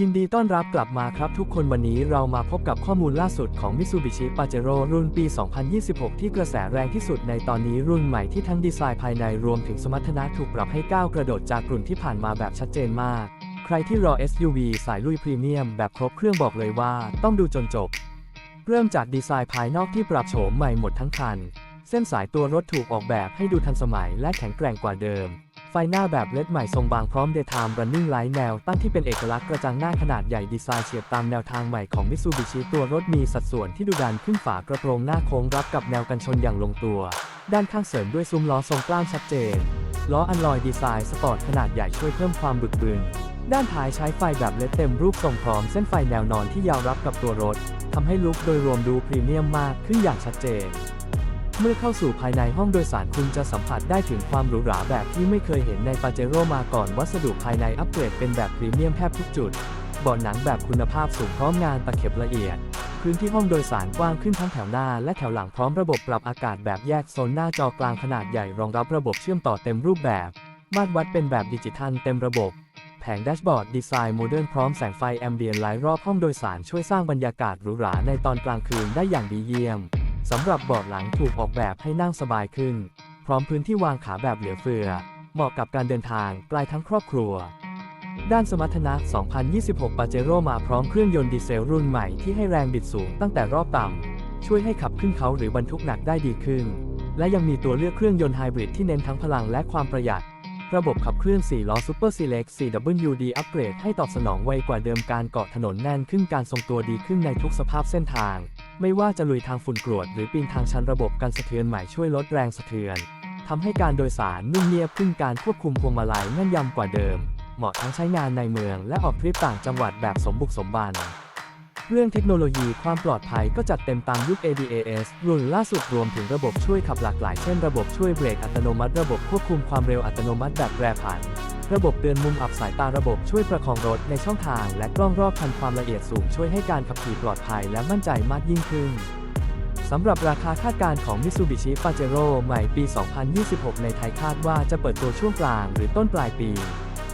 ยินดีต้อนรับกลับมาครับทุกคนวันนี้เรามาพบกับข้อมูลล่าสุดของ Mitsubishi Pajero รุ่นปี 2026 ที่กระแสแรงที่สุดในตอนนี้รุ่นใหม่ที่ทั้งดีไซน์ภายในรวมถึงสมรรถนะถูกปรับให้ก้าวกระโดดจากรุ่นที่ผ่านมาแบบชัดเจนมาก ใครที่รอ SUV สายลุยพรีเมียมแบบครบเครื่องบอกเลยว่าต้องดูจนจบ เริ่มจากดีไซน์ภายนอกที่ปรับโฉมใหม่หมดทั้งคัน เส้นสายตัวรถถูกออกแบบให้ดูทันสมัยและแข็งแกร่งกว่าเดิม ไฟหน้าแบบเลดใหม่ทรงบางพร้อม Daytime Running Light แนวตั้งที่เป็นเอกลักษณ์กระจังหน้าขนาดใหญ่ดีไซน์เฉียบตามแนวทางใหม่ของ Mitsubishi ตัวรถมีสัดส่วนที่ดูดันขึ้นฝากระโปรงหน้าโค้งรับกับแนวกันชนอย่างลงตัว ด้านข้างเสริมด้วยซุ้มล้อทรงกล้ามชัดเจน ล้ออันลอยดีไซน์สปอร์ตขนาดใหญ่ช่วยเพิ่มความบึกบึนด้านท้ายใช้ไฟแบบเลดเต็มรูปทรงพร้อมเส้นไฟแนวนอนที่ยาวรับกับตัวรถทำให้ลุคโดยรวมดูพรีเมียมมากขึ้นอย่างชัดเจน เมื่อเข้าสู่ภายในห้องโดยสารคุณจะสัมผัสได้ถึงความหรูหราแบบที่ไม่เคยเห็นในปาเจโร่มาก่อนวัสดุภายในอัปเกรดเป็นแบบพรีเมียมแทบทุกจุดเบาะหนังแบบคุณภาพสูงพร้อมงานตะเข็บละเอียด พื้นที่ห้องโดยสารกว้างขึ้นทั้งแถวหน้าและแถวหลังพร้อมระบบปรับอากาศแบบแยกโซนหน้าจอกลางขนาดใหญ่รองรับระบบเชื่อมต่อเต็มรูปแบบ มาตรวัดเป็นแบบดิจิทัลเต็มระบบ แผงแดชบอร์ดดีไซน์โมเดิร์นพร้อมแสงไฟแอมเบียนไลท์รอบห้องโดยสารช่วยสร้างบรรยากาศหรูหราในตอนกลางคืนได้อย่างดีเยี่ยม สำหรับเบาะหลังถูกออกแบบให้นั่งสบายขึ้น พร้อมพื้นที่วางขาแบบเหลือเฟือ เหมาะกับการเดินทางไกลทั้งครอบครัว ด้านสมรรถนะ 2026 Pajero มาพร้อมเครื่องยนต์ดีเซลรุ่นใหม่ที่ให้แรงบิดสูงตั้งแต่รอบต่ำ ช่วยให้ขับขึ้นเขาหรือบรรทุกหนักได้ดีขึ้น และยังมีตัวเลือกเครื่องยนต์ไฮบริดที่เน้นทั้งพลังและความประหยัด ระบบขับเคลื่อน 4 ล้อ Super Select 4WD อัปเกรดให้ตอบสนองไวกว่าเดิมการเกาะถนนแน่นขึ้นการทรงตัวดีขึ้นในทุกสภาพเส้นทาง ไม่ว่าจะลุยทางฝุ่นกรวด หรือปีนทางชันระบบกันสะเทือนใหม่ช่วยลดแรงสะเทือนทำให้การโดยสารนุ่มเนียบขึ้นการควบคุมพวงมาลัยแม่นยำกว่าเดิม เหมาะทั้งใช้งานในเมืองและออกทริปต่างจังหวัดแบบสมบุกสมบัน เรื่องเทคโนโลยีความปลอดภัยก็จัดเต็มตามยุค ADAS รุ่นล่าสุดรวมถึงระบบช่วยขับหลากหลายเช่นระบบช่วยเบรกอัตโนมัติระบบควบคุมความเร็วอัตโนมัติแบบแปรผัน ระบบเตือนมุมอับสายตาระบบช่วยประคองรถในช่องทาง และกล้องรอบคันความละเอียดสูงช่วยให้การขับขี่ปลอดภัยและมั่นใจมากยิ่งขึ้นสำหรับราคาคาดการณ์ของ Mitsubishi Pajero ใหม่ปี 2026 ในไทยคาดว่าจะเปิดตัวช่วงกลางหรือต้นปลายปี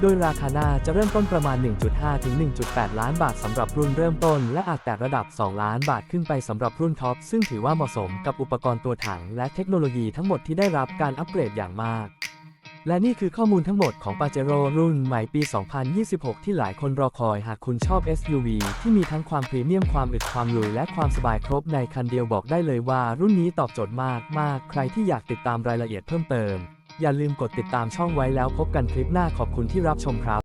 โดยราคาหน้าจะเริ่มต้นประมาณ 1.5 ถึง 1.8 ล้านบาทสำหรับรุ่นเริ่มต้น และอาจแตะระดับ 2 ล้านบาทขึ้นไปสำหรับรุ่นท็อป ซึ่งถือว่าเหมาะสมกับอุปกรณ์ตัวถัง และเทคโนโลยีทั้งหมดที่ได้รับการอัปเกรดอย่างมาก และนี่คือข้อมูลทั้งหมดของ Pajero รุ่นใหม่ปี 2026 ที่หลายคนรอคอยหากคุณชอบ SUV ที่มีทั้งความพรีเมียมความอึดความลุยและความสบายครบในคันเดียวบอกได้เลยว่า รุ่นนี้ตอบโจทย์มากมากใครที่อยากติดตามรายละเอียดเพิ่มเติม อย่าลืมกดติดตามช่องไว้แล้วพบกันคลิปหน้าขอบคุณที่รับชมครับ